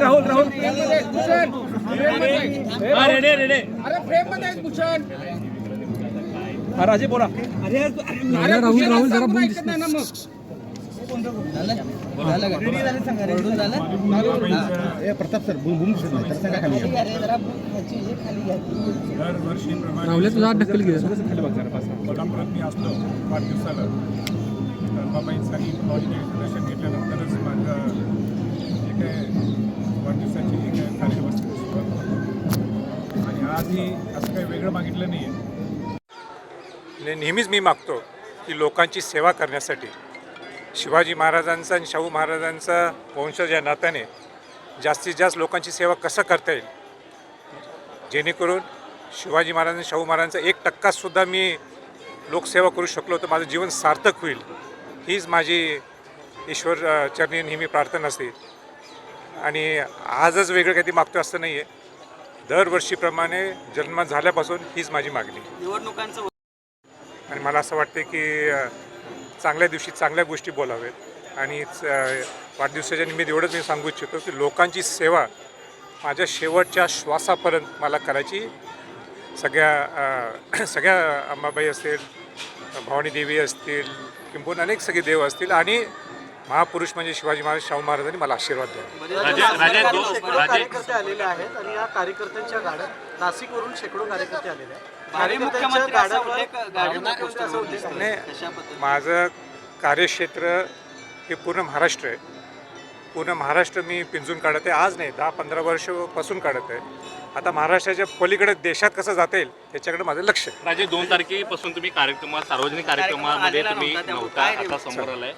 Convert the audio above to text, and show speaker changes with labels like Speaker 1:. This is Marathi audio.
Speaker 1: राहुल राहुल हा राजे बोला अरे राहुल राहुल जरा बोल
Speaker 2: प्रताप सर बूम बूम सांगा खाली
Speaker 3: दरवर्षीप्रमाणे
Speaker 1: तुझा ढकल घे
Speaker 3: कोल्हापुरात मी असलो वाढदिवसाला तर बाबाईंचा कॉलेज दर्शन घेतल्यानंतरच माझं जे काय वाढदिवसाची जी काय कार्यवस्थेची सुरुवात होती. आणि आजही असं काही वेगळं मागितलं नाही आहे
Speaker 4: ने- नेहमीच मी मागतो की लोकांची सेवा करण्यासाठी शिवाजी महाराजांचा आणि शाहू महाराजांचा वंशज या नात्याने जास्तीत जास्त लोकांची सेवा कसं करता येईल? जेणेकरून शिवाजी महाराज आणि शाहू महाराजांचा एक टक्कासुद्धा मी लोकसेवा करू शकलो तर माझं जीवन सार्थक होईल. हीच माझी ईश्वर चरणी नेहमी प्रार्थना असते. आणि आजच वेगळं काही मागतो असं नाही आहे दरवर्षीप्रमाणे जन्म झाल्यापासून हीच माझी मागणी.
Speaker 5: निवडणुकांचं
Speaker 4: आणि मला असं वाटते की चांगल्या दिवशी चांगल्या गोष्टी बोलाव्यात आणि च- वाढदिवसाच्या निमित्त एवढंच मी सांगू इच्छितो की लोकांची सेवा माझ्या शेवटच्या श्वासापर्यंत मला करायची. सगळ्या सगळ्या अंबाबाई असतील भवानी देवी असतील किंबहुना अनेक सगळे देव असतील. आणि महापुरुष म्हणजे शिवाजी महाराज शाहू महाराजांनी मला आशीर्वाद द्यावा
Speaker 5: शेकडो कार्यकर्ते आलेले आहेत आणि या कार्यकर्त्यांच्या गाड्या नाशिकवरून शेकडो कार्यकर्ते आलेले आहेत.
Speaker 4: माझं कार्यक्षेत्र हे पूर्ण महाराष्ट्र आहे. पूर्ण महाराष्ट्र मी पिंजून काढत आहे आज नाही दहा पंधरा वर्षापासून काढत आहे आता महाराष्ट्राच्या पलीकडे देशात कसं जाता येईल त्याच्याकडे माझं लक्ष आहे.
Speaker 6: राजे दोन तारखेपासून तुम्ही कार्यक्रमात सार्वजनिक कार्यक्रमामध्ये तुम्ही
Speaker 7: नव्हता,
Speaker 6: आता? समोर आलाय.